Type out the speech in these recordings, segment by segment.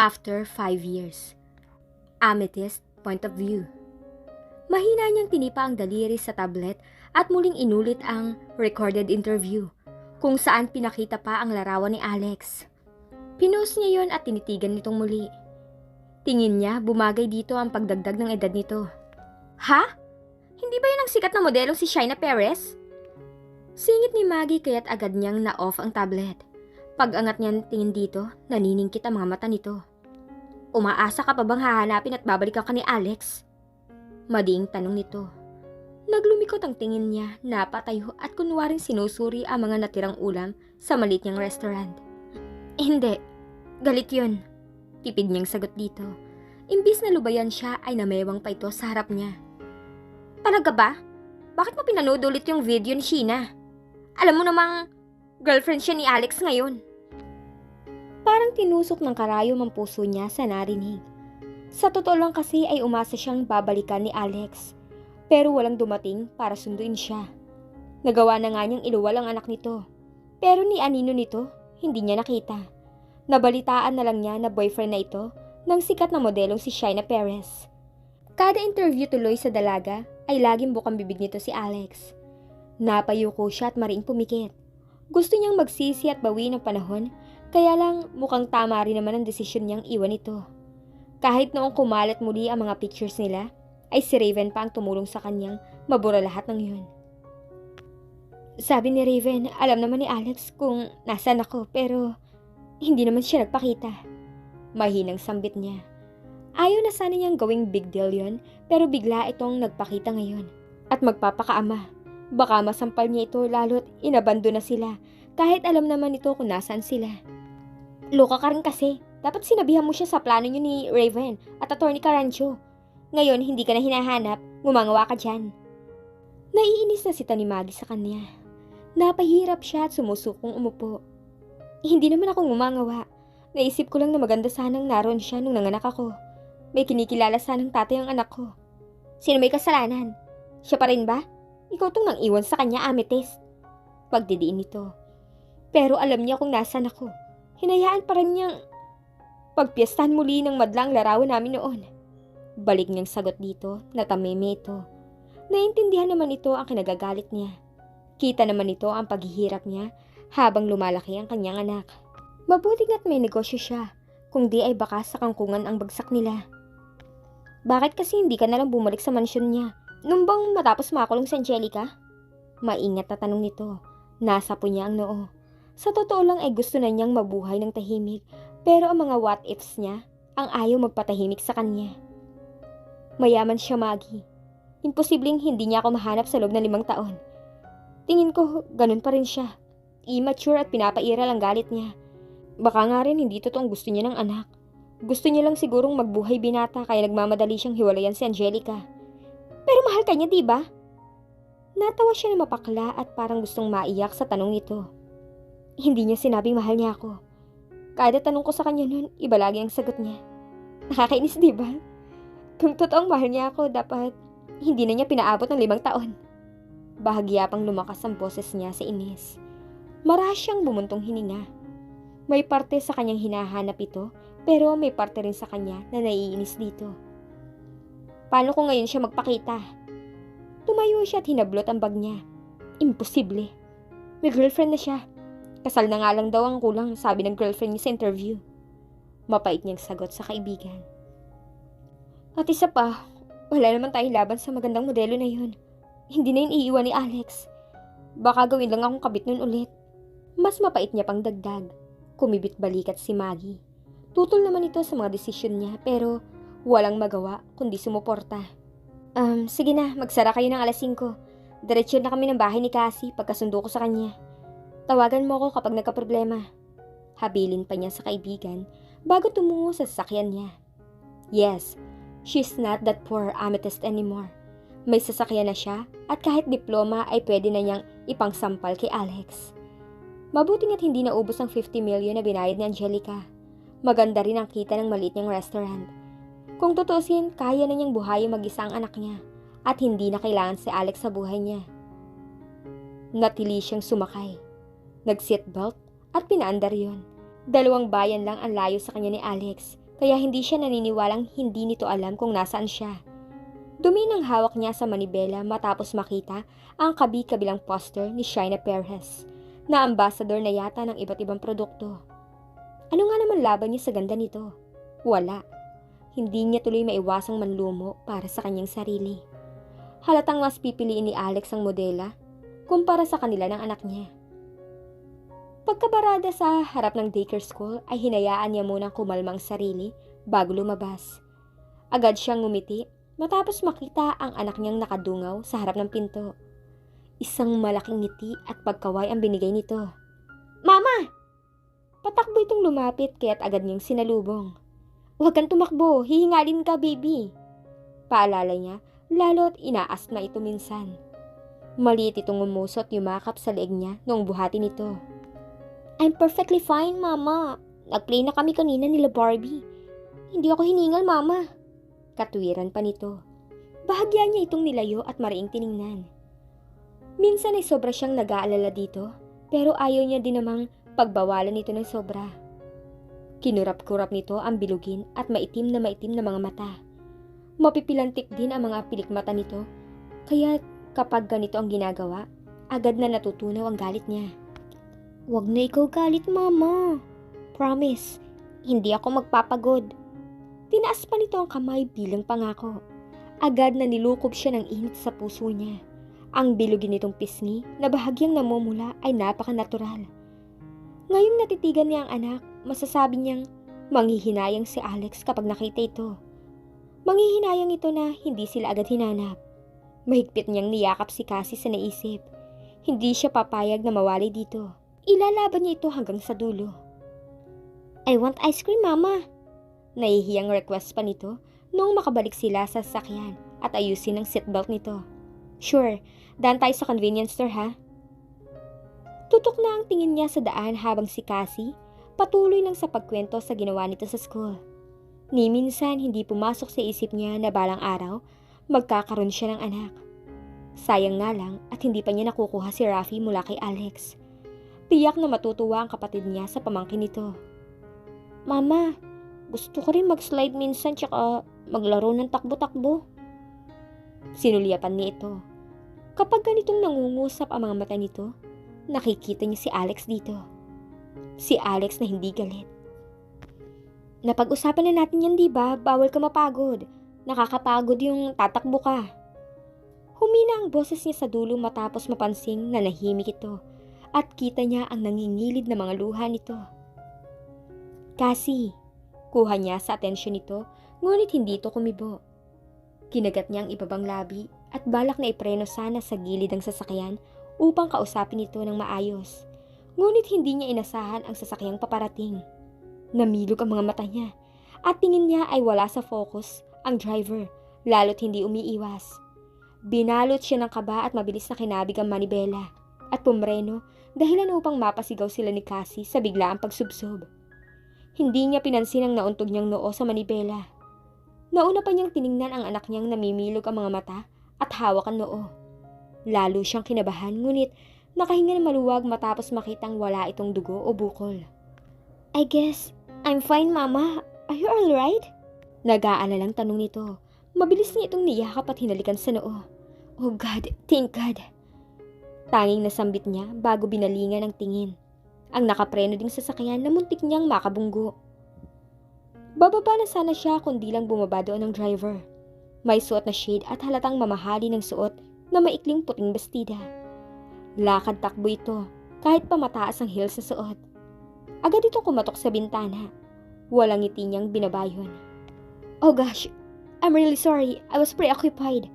After five years. Amethyst point of view. Mahina niyang tinipa ang daliri sa tablet at muling inulit ang recorded interview kung saan pinakita pa ang larawan ni Alex. Pinost niya yon at tinitigan nitong muli. Tingin niya bumagay dito ang pagdagdag ng edad nito. Ha? Hindi ba yun ang sikat na modelo si Shaina Perez? Singit ni Maggie kaya't agad niyang na-off ang tablet. Pag-angat niya ng tingin dito, naniningkit ang mga mata nito. Umaasa ka pa bang hahanapin at babalikan ka ni Alex? Madiing tanong nito. Naglumikot ang tingin niya, napatayo at kunwaring sinusuri ang mga natirang ulam sa malit niyang restaurant. Hindi, galit yun. Tipid niyang sagot dito. Imbis na lubayan siya ay namewang pa ito sa harap niya. Talaga ba? Bakit mo pinanood ulit yung video ni Sheena? Alam mo namang girlfriend siya ni Alex ngayon. Parang tinusok ng karayom ang puso niya sa narinig. Sa totoo lang kasi ay umasa siyang babalikan ni Alex. Pero walang dumating para sunduin siya. Nagawa na nga niyang iluwal ang anak nito. Pero ni anino nito, hindi niya nakita. Nabalitaan na lang niya na boyfriend na ito ng sikat na modelong si Shaina Perez. Kada interview tuloy sa dalaga ay laging bukang bibig nito si Alex. Napayuko siya at maring pumikit. Gusto niyang magsisi at bawi ng panahon, kaya lang mukhang tama rin naman ang desisyon niyang iwan ito. Kahit noong kumalat muli ang mga pictures nila, ay si Raven pa ang tumulong sa kanyang mabura lahat ng yun. Sabi ni Raven, alam naman ni Alex kung nasan ako pero hindi naman siya nagpakita. Mahinang sambit niya. Ayaw na sana niyang gawing big deal yon pero bigla itong nagpakita ngayon. At magpapakaama. Baka masampal niya ito lalo't inabando na sila kahit alam naman ito kung nasaan sila. Loka ka rin kasi. Dapat sinabihan mo siya sa plano niyo ni Raven at Attorney Carancho. Ngayon, hindi ka na hinahanap, gumangawa ka dyan. Naiinis na si Tani Maggie sa kanya. Napahirap siya at sumusukong umupo. Hindi naman ako gumangawa. Naisip ko lang na maganda sanang naroon siya nung nanganak ako. May kinikilala sanang tatay ang anak ko. Sino may kasalanan? Siya pa rin ba? Ikaw tong nang iwan sa kanya, Amethyst. Pagdidiin nito. Pero alam niya kung nasan ako. Hinayaan pa rin niyang pagpiestahan muli ng madlang larawan namin noon. Balik niyang sagot dito, natameme ito. Naintindihan naman ito ang kinagagalit niya. Kita naman ito ang paghihirap niya habang lumalaki ang kanyang anak. Mabuti nga't may negosyo siya, kung di ay baka sa kangkungan ang bagsak nila. Bakit kasi hindi ka nalang bumalik sa mansyon niya? Nung bang matapos makulong si Angelica? Maingat na tanong nito. Nasa po niya ang noo. Sa totoo lang ay gusto na niyang mabuhay ng tahimik, pero ang mga what ifs niya ang ayaw magpatahimik sa kanya. Mayaman siya, Maggie. Imposibleng hindi niya ako mahanap sa loob ng limang taon. Tingin ko, ganun pa rin siya. Immature at pinapairal ang galit niya. Baka nga rin hindi totoong gusto niya ng anak. Gusto niya lang sigurong magbuhay binata kaya nagmamadali siyang hiwalayan si Angelica. Pero mahal ka niya, di ba? Natawa siya na mapakla at parang gustong maiyak sa tanong nito. Hindi niya sinabing mahal niya ako. Kada tanong ko sa kanya noon, iba lagi ang sagot niya. Nakakainis, di ba? Kung totoong mahal niya ako, dapat hindi na niya pinaabot ng limang taon. Bahagya pang lumakas ang boses niya sa inis. Marahas siyang bumuntong hininga. May parte sa kanyang hinahanap ito, pero may parte rin sa kanya na naiinis dito. Paano kung ngayon siya magpakita? Tumayo siya at hinablot ang bag niya. Imposible. May girlfriend na siya. Kasal na nga lang daw ang kulang, sabi ng girlfriend niya sa interview. Mapait niyang sagot sa kaibigan. At isa pa, wala naman tayong laban sa magandang modelo na yun. Hindi na yun iiwan ni Alex. Baka gawin lang akong kabit nun ulit. Mas mapait niya pang dagdag. Kumibit balikat si Maggie. Tutol naman ito sa mga desisyon niya pero walang magawa kundi sumuporta. Um, sige na, magsara kayo ng alas 5. Diretso na kami ng bahay ni Cassie pagkasundo ko sa kanya. Tawagan mo ako kapag nagka-problema. Habilin pa niya sa kaibigan bago tumungo sa sasakyan niya. Yes, she's not that poor amethyst anymore. May sasakyan na siya at kahit diploma ay pwede na niyang ipangsampal kay Alex. Mabuti nga't hindi naubos ang 50 million na binayad ni Angelica. Maganda rin ang kita ng maliit niyang restaurant. Kung tutusin, kaya na niyang buhayin mag-isa ang anak niya at hindi na kailangan si Alex sa buhay niya. Natili siyang sumakay. Nag-seatbelt at pinaandar yon. Dalawang bayan lang ang layo sa kanya ni Alex, kaya hindi siya naniniwalang hindi nito alam kung nasaan siya. Dumi ng hawak niya sa manibela matapos makita ang kabi-kabilang poster ni Shaina Perez na ambassador na yata ng iba't ibang produkto. Ano nga naman laban niya sa ganda nito? Wala. Hindi niya tuloy maiwasang manlumo para sa kanyang sarili. Halatang mas pipiliin ni Alex ang modela kumpara sa kanila ng anak niya. Pagkabarada sa harap ng daycare school ay hinayaan niya munang kumalmang sarili bago lumabas. Agad siyang ngumiti matapos makita ang anak niyang nakadungaw sa harap ng pinto. Isang malaking ngiti at pagkaway ang binigay nito. Mama! Patakbo itong lumapit kaya't agad niyang sinalubong. Huwag kang tumakbo, hihingalin ka baby. Paalala niya, lalo't inaasma ito minsan. Maliit itong umusot yumakap sa leeg niya noong buhati nito. I'm perfectly fine, Mama. Nag-play na kami kanina nila Barbie. Hindi ako hiningal, Mama. Katwiran pa nito. Bahagya niya itong nilayo at mariing tiningnan. Minsan ay sobra siyang nag-aalala dito, pero ayaw niya din namang pagbawalan nito ng sobra. Kinurap-kurap nito ang bilugin at maitim na maitim na mga mata. Mapipilantik din ang mga pilikmata nito, kaya kapag ganito ang ginagawa, agad na natutunaw ang galit niya. Huwag na ikaw galit, Mama. Promise, hindi ako magpapagod. Tinaas pa nito ang kamay bilang pangako. Agad na nilukob siya ng init sa puso niya. Ang bilugin nitong pisngi na bahagyang namumula ay napaka-natural. Ngayong natitigan niya ang anak, masasabi niyang manghihinayang si Alex kapag nakita ito. Manghihinayang ito na hindi sila agad hinanap. Mahigpit niyang niyakap si Cassie sa naisip. Hindi siya papayag na mawali dito. Ilalaban niya ito hanggang sa dulo. I want ice cream, Mama. Nahihiyang request pa nito noong makabalik sila sa sasakyan at ayusin ang seatbelt nito. Sure, daan tayo sa convenience store ha. Tutok na ang tingin niya sa daan habang si Cassie patuloy lang sa pagkwento sa ginawa nito sa school. Ni minsan hindi pumasok sa isip niya na balang araw magkakaroon siya ng anak. Sayang nga lang at hindi pa niya nakukuha si Rafi mula kay Alex. Tiyak na matutuwa ang kapatid niya sa pamangkin nito. Mama, gusto ko rin mag-slide minsan tsaka maglaro ng takbo-takbo. Sinulyapan niya ito. Kapag ganitong nangungusap ang mga mata nito, nakikita niya si Alex dito. Si Alex na hindi galit. Napag-usapan na natin yan, di ba? Bawal ka mapagod. Nakakapagod yung tatakbo ka. Humina ang boses niya sa dulo matapos mapansing na nahimik ito at kita niya ang nangingilid na mga luha nito. Kasi, kuha niya sa atensyon nito ngunit hindi ito kumibo. Kinagat niya ang ibabang labi at balak na ipreno sana sa gilid ng sasakyan upang kausapin ito ng maayos. Ngunit hindi niya inasahan ang sasakyang paparating. Namilog ang mga mata niya at tingin niya ay wala sa focus ang driver lalo't hindi umiiwas. Binalot siya ng kaba at mabilis na kinabig ang manibela at pumreno dahilan upang mapasigaw sila ni Cassie sa biglaang pagsubsob. Hindi niya pinansin ang nauntog niyang noo sa manibela. Nauna pa niyang tiningnan ang anak niyang namimilog ang mga mata at hawak ang noo. Lalo siyang kinabahan ngunit nakahinga ng maluwag matapos makitang wala itong dugo o bukol. I guess I'm fine, Mama. Are you alright? Nag-aalalang tanong nito. Mabilis niya itong niyakap at hinalikan sa noo. Oh God, thank God. Tanging nasambit niya bago binalingan ang tingin. Ang nakapreno ding sasakyan na muntik niyang makabunggo. Bababa na sana siya kundi lang bumaba doon ang driver. May suot na shade at halatang mamahali ng suot na maikling puting bestida. Lakad takbo ito kahit pa mataas ang heels sa suot. Agad itong kumatok sa bintana. Walang ngiti niyang binabayon. Oh gosh, I'm really sorry. I was preoccupied.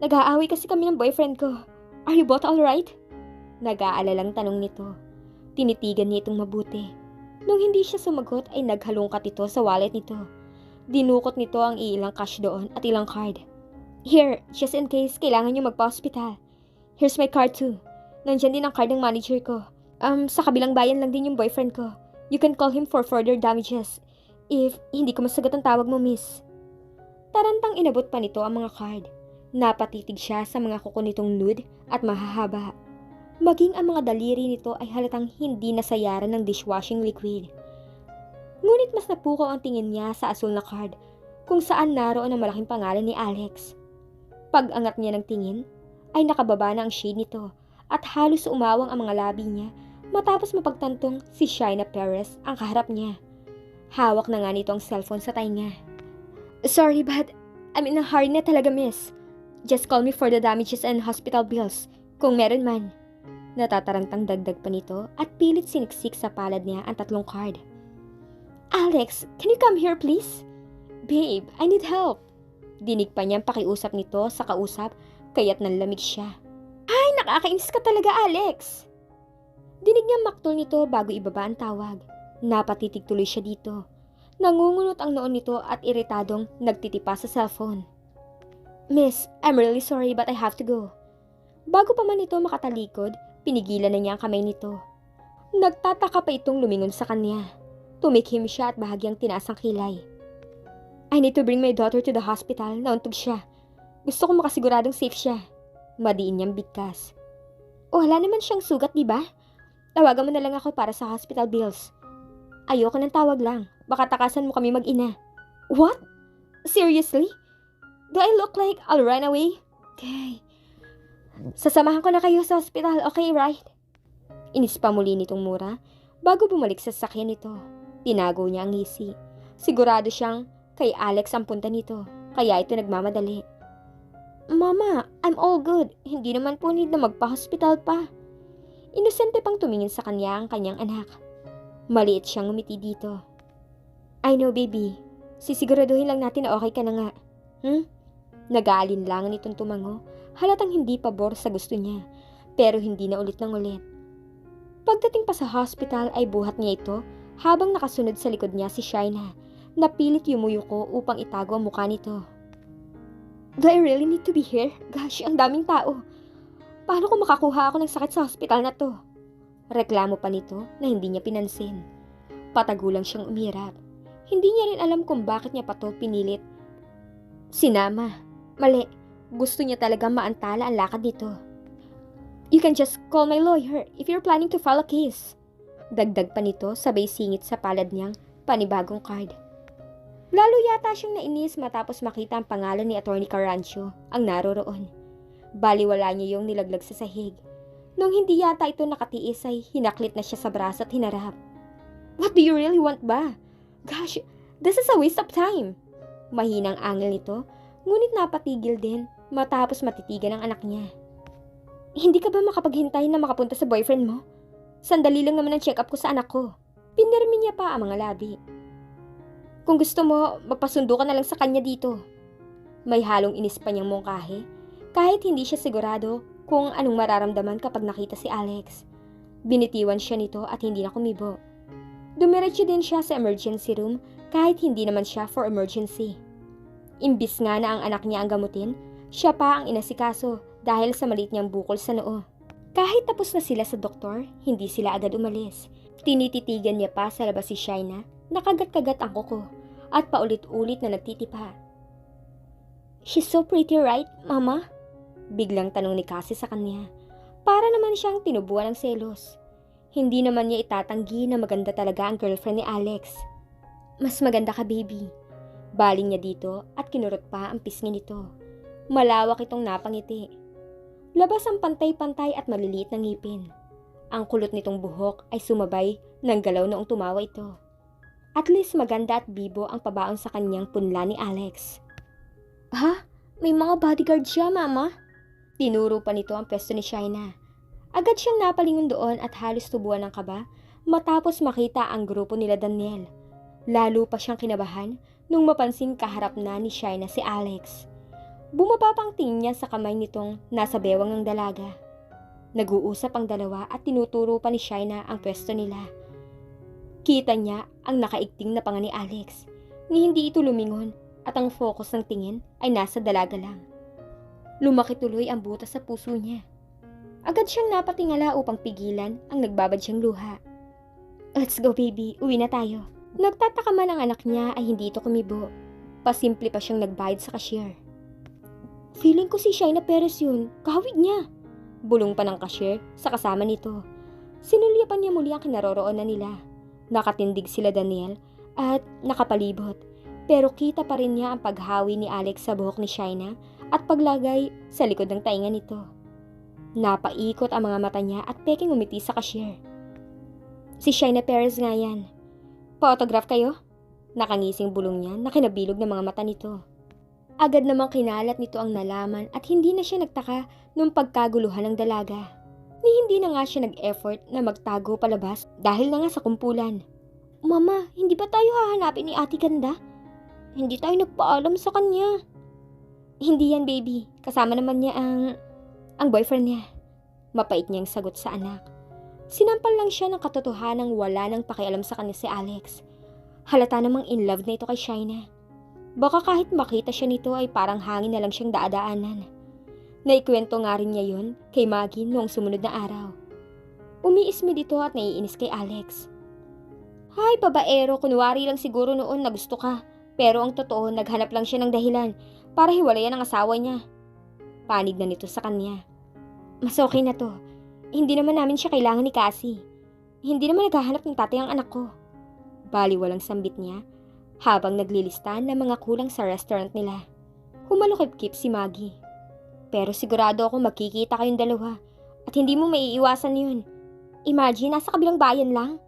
Nag-aaway kasi kami ng boyfriend ko. Are you both alright? Nag-aalalang tanong nito. Tinitigan niya itong mabuti. Nung hindi siya sumagot ay naghalungkat ito sa wallet nito. Dinukot nito ang ilang cash doon at ilang card. Here, just in case kailangan niyo magpa-hospital. Here's my card too. Nandyan din ang card ng manager ko. Um, sa kabilang bayan lang din yung boyfriend ko. You can call him for further damages. If hindi ko masagot ang tawag mo, miss. Tarantang inabot pa nito ang mga card. Napatitig siya sa mga kuko nitong nude at mahahaba. Maging ang mga daliri nito ay halatang hindi nasayaran ng dishwashing liquid. Ngunit mas napukaw ang tingin niya sa asul na card kung saan naroon ang malaking pangalan ni Alex. Pag-angat niya ng tingin, ay nakababa na ang shade nito at halos umawang ang mga labi niya matapos mapagtantong si Shaina Perez ang kaharap niya. Hawak na nga nito ang cellphone sa tainga. Sorry but I'm in a hurry na talaga miss. Just call me for the damages and hospital bills kung meron man. Natatarantang dagdag pa nito at pilit siniksik sa palad niya ang tatlong card. Alex, can you come here please? Babe, I need help. Dinig pa niyang pakiusap nito sa kausap kaya't nanlamig siya. Ay, nakakainis ka talaga, Alex! Dinig niyang maktol nito bago ibaba ang tawag. Napatitig tuloy siya dito. Nangungunot ang noon nito at iritadong nagtitipa sa cellphone. Miss, I'm really sorry but I have to go. Bago pa man ito makatalikod, pinigilan na niya ang kamay nito. Nagtataka pa itong lumingon sa kanya. Tumikhim siya at bahagyang tinaas ang kilay. I need to bring my daughter to the hospital. Nauntog siya. Gusto ko makasiguradong safe siya. Madiin niyang bigkas. O wala naman siyang sugat, di ba? Tawagan mo na lang ako para sa hospital bills. Ayoko ng tawag lang. Baka takasan mo kami mag-ina. What? Seriously? Do I look like I'll run away? Okay. Sasamahan ko na kayo sa hospital, okay, right? Inis pa muli nitong mura bago bumalik sa sakyan nito. Tinago niya ang ngisi. Sigurado siyang kay Alex ang punta nito, kaya ito nagmamadali. Mama, I'm all good. Hindi naman po need na magpa-hospital pa. Inosente pang tumingin sa kanya ang kanyang anak. Maliit siyang umiti dito. I know, baby. Sisiguraduhin lang natin na okay ka na nga. Hmm? Nag-aalinlangan itong tumango. Halatang hindi pabor sa gusto niya. Pero hindi na ulit ng ulit. Pagdating pa sa hospital ay buhat niya ito habang nakasunod sa likod niya si Shaina. Napilit yumuyuko upang itago ang mukha nito. Do I really need to be here? Gosh, ang daming tao. Paano kung makakuha ako ng sakit sa hospital na to? Reklamo pa nito na hindi niya pinansin. Patagulang siyang umirap. Hindi niya rin alam kung bakit niya pa to pinilit. Sinama. Mali. Gusto niya talaga maantala ang lakad nito. You can just call my lawyer if you're planning to file a case. Dagdag pa nito sabay singit sa palad niyang panibagong card. Lalo yata siyang nainis matapos makita ang pangalan ni Attorney Carancio ang naroroon. Baliwala niya yung nilaglag sa sahig. Nung hindi yata ito nakatiis ay hinaklit na siya sa braso at hinarap. What do you really want ba? Gosh, this is a waste of time. Mahinang angel nito, ngunit napatigil din matapos matitigan ang anak niya. Hindi ka ba makapaghintay na makapunta sa boyfriend mo? Sandali lang naman ang check-up ko sa anak ko. Pinirmi niya pa ang mga labi. Kung gusto mo, magpasundo ka na lang sa kanya dito. May halong inis pa niyang mungkahi, kahit hindi siya sigurado kung anong mararamdaman kapag nakita si Alex. Binitiwan siya nito at hindi na kumibo. Dumiretso din siya sa emergency room kahit hindi naman siya for emergency. Imbis nga na ang anak niya ang gamutin, siya pa ang inasikaso dahil sa maliit niyang bukol sa noo. Kahit tapos na sila sa doktor, hindi sila agad umalis. Tinititigan niya pa sa labas si Shaina, nakagat-kagat ang kuko, at paulit-ulit na nagtitipa. She's so pretty, right, Mama? Biglang tanong ni Cassie sa kanya. Para naman siyang tinubuan ng selos. Hindi naman niya itatanggi na maganda talaga ang girlfriend ni Alex. Mas maganda ka, baby. Baling niya dito at kinurot pa ang pisngi nito. Malawak itong napangiti. Labas ang pantay-pantay at maliliit na ngipin. Ang kulot nitong buhok ay sumabay ng galaw noong tumawa ito. At least maganda at bibo ang pabaon sa kanyang punla ni Alex. Ha? May mga bodyguard siya, mama? Tinuro pa nito ang pwesto ni Shaina. Agad siyang napalingon doon at halos tubuan ng kaba matapos makita ang grupo nila Daniel. Lalo pa siyang kinabahan nung mapansing kaharap na ni Shaina si Alex. Bumaba pang tingin niya sa kamay nitong nasa bewang ng dalaga. Nag-uusap ang dalawa at tinuturo pa ni Shaina ang pwesto nila. Kita niya ang nakaigting na panga ni Alex, ni hindi ito lumingon at ang focus ng tingin ay nasa dalaga lang. Lumaki tuloy ang butas sa puso niya. Agad siyang napatingala upang pigilan ang nagbabad siyang luha. Let's go baby, uwi na tayo. Nagtataka man ang anak niya ay hindi ito kumibo. Pasimple pa siyang nagbayad sa cashier. Feeling ko si Shaina Perez yun, kahawig niya. Bulong pa ng cashier sa kasama nito. Sinulyapan niya muli ang kinaroroonan nila. Nakatindig sila Daniel at nakapalibot. Pero kita pa rin niya ang paghawi ni Alex sa buhok ni Shaina at paglagay sa likod ng tainga nito. Napaikot ang mga mata niya at peking umiti sa cashier. Si Shaina Perez nga yan. Pa-autograph kayo? Nakangising bulong niya na kinabilog ng mga mata nito. Agad namang kinalat nito ang nalaman at hindi na siya nagtaka nung pagkaguluhan ng dalaga. Ni hindi na nga siya nag-effort na magtago palabas dahil na nga sa kumpulan. Mama, hindi ba tayo hahanapin ni Ate Ganda? Hindi tayo nagpaalam sa kanya. Hindi yan, baby. Kasama naman niya ang... ang boyfriend niya. Mapait niyang sagot sa anak. Sinampal lang siya ng katotohanang wala nang pakialam sa kanya si Alex. Halata namang in love na ito kay Shaina. Baka kahit makita siya nito ay parang hangin na lang siyang daadaanan. Naikwento nga rin niya yun kay Maggie noong sumunod na araw. Umiismi dito at naiinis kay Alex. Hay, babaero, kunwari lang siguro noon na gusto ka. Pero ang totoo, naghanap lang siya ng dahilan para hiwalayan ang asawa niya. Panig na nito sa kanya. Mas okay na to. Hindi naman namin siya kailangan ni Cassie. Hindi naman naghahanap ng tatay ang anak ko. Bali walang sambit niya habang naglilista ng mga kulang sa restaurant nila. Humalukip-kip si Maggie. Pero sigurado ako magkikita kayong dalawa at hindi mo maiiwasan yun. Imagine, nasa kabilang bayan lang.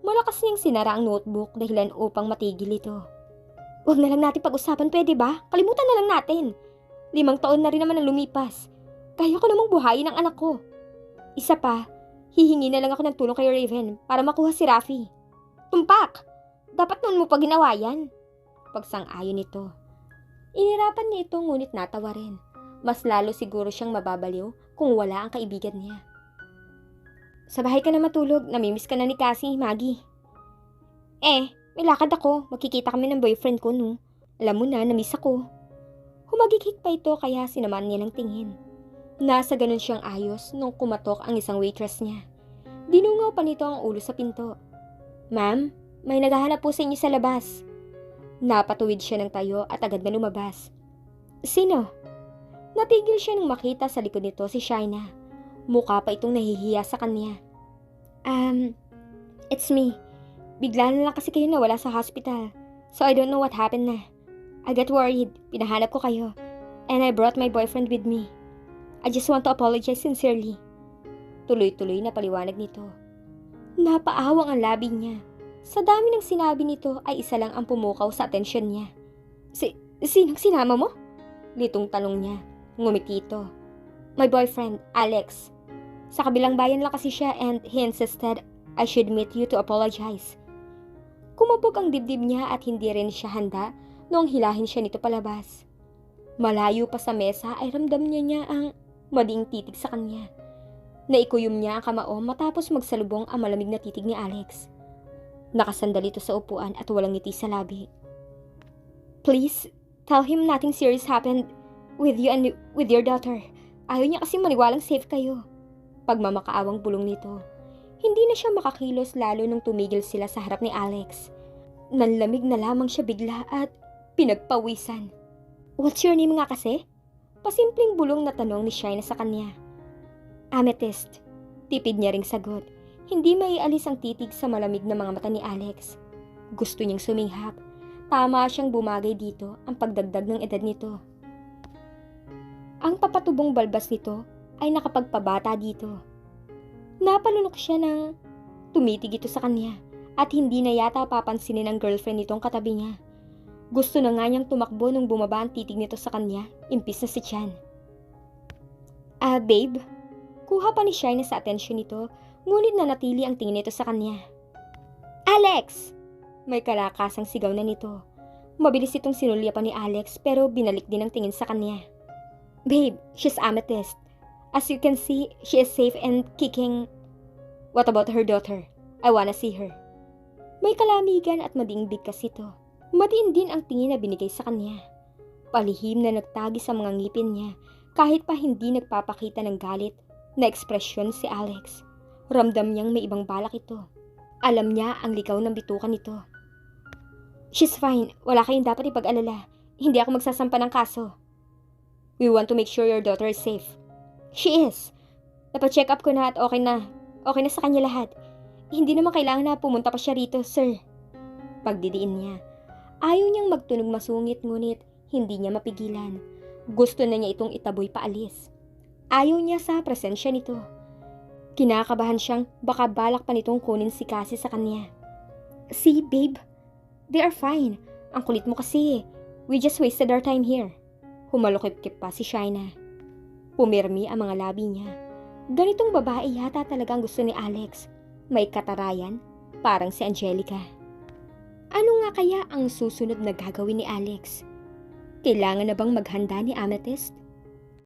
Malakas niyang sinara ang notebook dahilan upang matigil ito. Huwag na lang natin pag-usapan, pwede ba? Kalimutan na lang natin. Limang taon na rin naman ang lumipas. Kaya ko namang buhayin ang anak ko. Isa pa, hihingi na lang ako ng tulong kay Raven para makuha si Rafi. Tumpak! Dapat noon mo pa ginawa yan. Pagsang-ayon nito. Inirapan niya ito ngunit natawa rin. Mas lalo siguro siyang mababaliw kung wala ang kaibigan niya. Sa bahay ka na matulog, namimiss ka na ni Cassie, Maggie. Eh, may lakad ako. Magkikita kami ng boyfriend ko, no? Alam mo na, namiss ako. Humagikik pa ito kaya sinaman niya ng tingin. Nasa ganun siyang ayos nung kumatok ang isang waitress niya. Dinungaw pa nito ang ulo sa pinto. Ma'am, may naghahanap po sa inyo sa labas. Napatuwid siya ng tayo at agad na lumabas. Sino? Natigil siya nung makita sa likod nito si Shaina. Mukha pa itong nahihiya sa kanya. Um, it's me. Bigla na lang kasi kayo nawala sa hospital. So I don't know what happened na. I got worried. Pinahanap ko kayo. And I brought my boyfriend with me. I just want to apologize sincerely. Tuloy-tuloy na paliwanag nito. Napaawang ang labi niya. Sa dami ng sinabi nito ay isa lang ang pumukaw sa atensyon niya. Si, sinong sinama mo? Litong tanong niya. Ngumiti ito. My boyfriend, Alex. Sa kabilang bayan lang kasi siya and he insisted I should meet you to apologize. Kumabog ang dibdib niya at hindi rin siya handa noong hilahin siya nito palabas. Malayo pa sa mesa ay ramdam niya niya ang mading titig sa kanya. Naikuyom niya ang kamao matapos magsalubong ang malamig na titig ni Alex. Nakasandal ito sa upuan at walang ngiti sa labi. Please, tell him nothing serious happened with you and with your daughter. Ayaw niya kasi maniwalang safe kayo. Pagmamakaawang bulong nito. Hindi na siya makakilos lalo nung tumigil sila sa harap ni Alex. Nanlamig na lamang siya bigla at pinagpawisan. What's your name nga kasi? Pasimpleng bulong na tanong ni Shaina sa kanya. Amethyst. Tipid niya ring sagot. Hindi maialis ang titig sa malamig na mga mata ni Alex. Gusto niyang suminghap. Tama siyang bumagay dito ang pagdagdag ng edad nito. Ang papatubong balbas nito ay nakapagpabata dito. Napalunok siya ng tumitig ito sa kanya at hindi na yata papansinin ng girlfriend nitong katabi niya. Gusto na nga niyang tumakbo nung bumaba ang titig nito sa kanya, impis na si Chan. Ah, babe? Kuha pa ni Shine sa atensyon nito, ngunit nanatili ang tingin nito sa kanya. Alex! May kalakasang sigaw na nito. Mabilis itong sinulya pa ni Alex pero binalik din ang tingin sa kanya. Babe, she's amethyst. As you can see, she is safe and kicking. What about her daughter? I wanna see her. May kalamigan at mading bigkas ito. Madiin din ang tingin na binigay sa kanya. Palihim na nagtagi sa mga ngipin niya kahit pa hindi nagpapakita ng galit na ekspresyon si Alex. Ramdam niyang may ibang balak ito. Alam niya ang likaw ng bitukan nito. She's fine. Wala kayong dapat ipag-alala. Hindi ako magsasampa ng kaso. We want to make sure your daughter is safe. She is. Napacheck up ko na at okay na. Okay na sa kanya lahat. Hindi naman kailangan na pumunta pa siya rito, sir. pagdidiin niya. Ayaw niyang magtunog masungit ngunit hindi niya mapigilan. Gusto na niya itong itaboy paalis. Ayaw niya sa presensya nito. Kinakabahan siyang baka balak pa nitong kunin si Cassie sa kanya. See, babe, they are fine. Ang kulit mo kasi. We just wasted our time here. Humalukip-kip pa si Shaina. Pumirmi ang mga labi niya. Ganitong babae yata talagang gusto ni Alex. May katarayan, parang si Angelica. Ano nga kaya ang susunod na gagawin ni Alex? Kailangan na bang maghanda ni Amethyst?